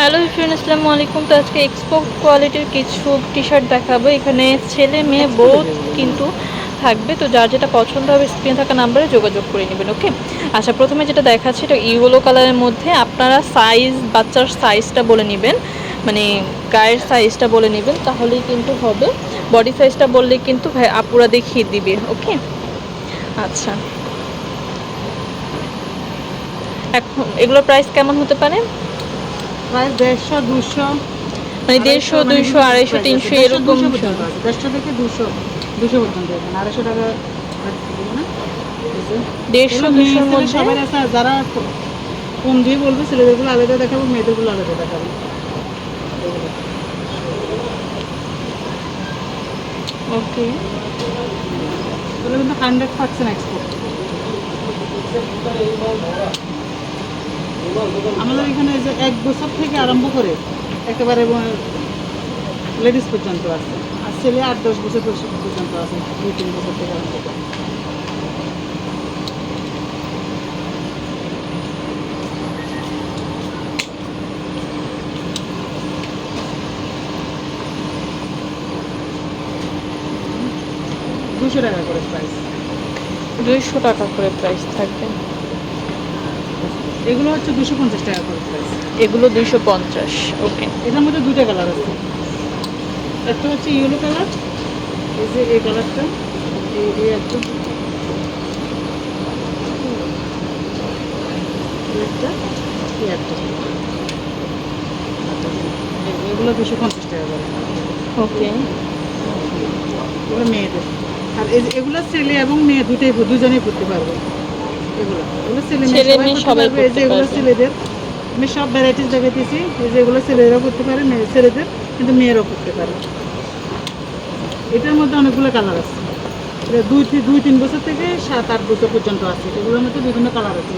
Hello friend আসসালামু আলাইকুম তো আজকে এক্সপোর্ট কোয়ালিটির কিছু টি শার্ট দেখাবো। এখানে ছেলে, মেয়ে বোধ কিন্তু থাকবে। তো যার যেটা পছন্দ হবে স্ক্রিনে থাকা নাম্বারে যোগাযোগ করে নেবেন ওকে আচ্ছা প্রথমে যেটা দেখাচ্ছি, এটা ইয়েলো কালারের মধ্যে আপনারা সাইজ বাচ্চার সাইজটা বলে নেবেন। মানে গায়ের সাইজটা বলে নেবেন, তাহলেই কিন্তু হবে। বডি সাইজটা বললে কিন্তু আপুরা দেখিয়ে দিবে ওকে আচ্ছা। এখন, এগুলোর প্রাইস কেমন হতে পারে? প্রায় দেড়শো দুশো মানে দেড়শো দুইশো আড়াইশো তিনশো এরকম দেড়শো থেকে দুশো দুশো পর্যন্ত আড়াইশো টাকা দেড়শো এগুলো দুশোর মধ্যে? সবাই আছে। যারা কম দিয়ে বলবে ছেলেদেরগুলো আলাদা দেখাবো মেয়েদেরগুলো আলাদা দেখাবো। ওকে। কিন্তু হান্ড্রেড পার্সেন্ট এক্সপোর্ট আমাদের এখানে যে এক বছর থেকে আরম্ভ করে একেবারে লেডিস পর্যন্ত আছে। আর ছেলে আট, দশ বছর পর্যন্ত আছে, দুই, তিন বছর থেকে আরম্ভ করে। দুশো টাকা করে প্রাইস দুইশো টাকা করে প্রাইস থাকবে। এগুলো হচ্ছে দুশো পঞ্চাশ টাকা করে এগুলো দুইশো পঞ্চাশ ওকে। এটার মধ্যে দুইটা কালার আছে। একটা হচ্ছে ইয়েলো কালার এই যে এই কালারটা এই একটা। এই এগুলো দুশো পঞ্চাশ টাকা করে। ওকে। এগুলো মেয়েদের। আর এগুলো ছেলে এবং মেয়ে দুটোই দুজনেই পড়তে পারবে। এগুলো। ছেলে মেয়ে সবাই এগুলো ছেলেদের আমি সব ভ্যারাইটিস দেখাতেছি এই যে এগুলো ছেলেরা করতে পারে মেয়ে ছেলেদের কিন্তু মেয়েরাও করতে পারে। এটার মধ্যে অনেকগুলো কালার আছে। দুই দুই তিন বছর থেকে সাত আট বছর পর্যন্ত আছে। এগুলোর মধ্যে বিভিন্ন কালার আছে।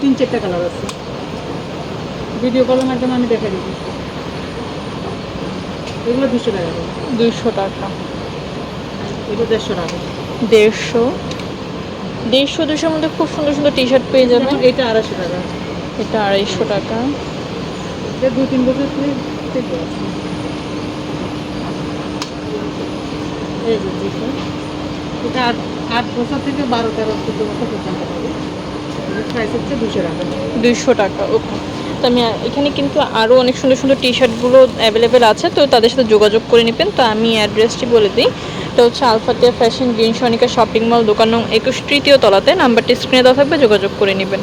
তিন চারটা কালার আছে। ভিডিও কলের মাধ্যমে আমি দেখা দিচ্ছি। এগুলো দুশো টাকা দুইশো টাকা। এগুলো দেড়শো টাকা। দেড়শো। দেড়শো দুশোর মধ্যে খুব সুন্দর সুন্দর টি শার্ট পেয়ে যাবেন। এটা আড়াইশো টাকা। এটা আড়াইশো টাকা। দুই তিন বছর। এটা আট বছর থেকে বারো তেরো চোদ্দ বছর পর্যন্ত প্রাইস হচ্ছে দুশো টাকা। দুইশো টাকা ওকে। তো আমি এখানে কিন্তু আরও অনেক সুন্দর সুন্দর টি শার্টগুলো অ্যাভেলেবেল আছে তো তাদের সাথে যোগাযোগ করে নেবেন। তো আমি অ্যাড্রেসটি বলে দিই। এটা হচ্ছে Alfatiya fashion green Sonika shopping mall দোকান নং একুশ, তৃতীয় তলাতে। নাম্বারটি স্ক্রিনে দেওয়া থাকবে, যোগাযোগ করে নেবেন।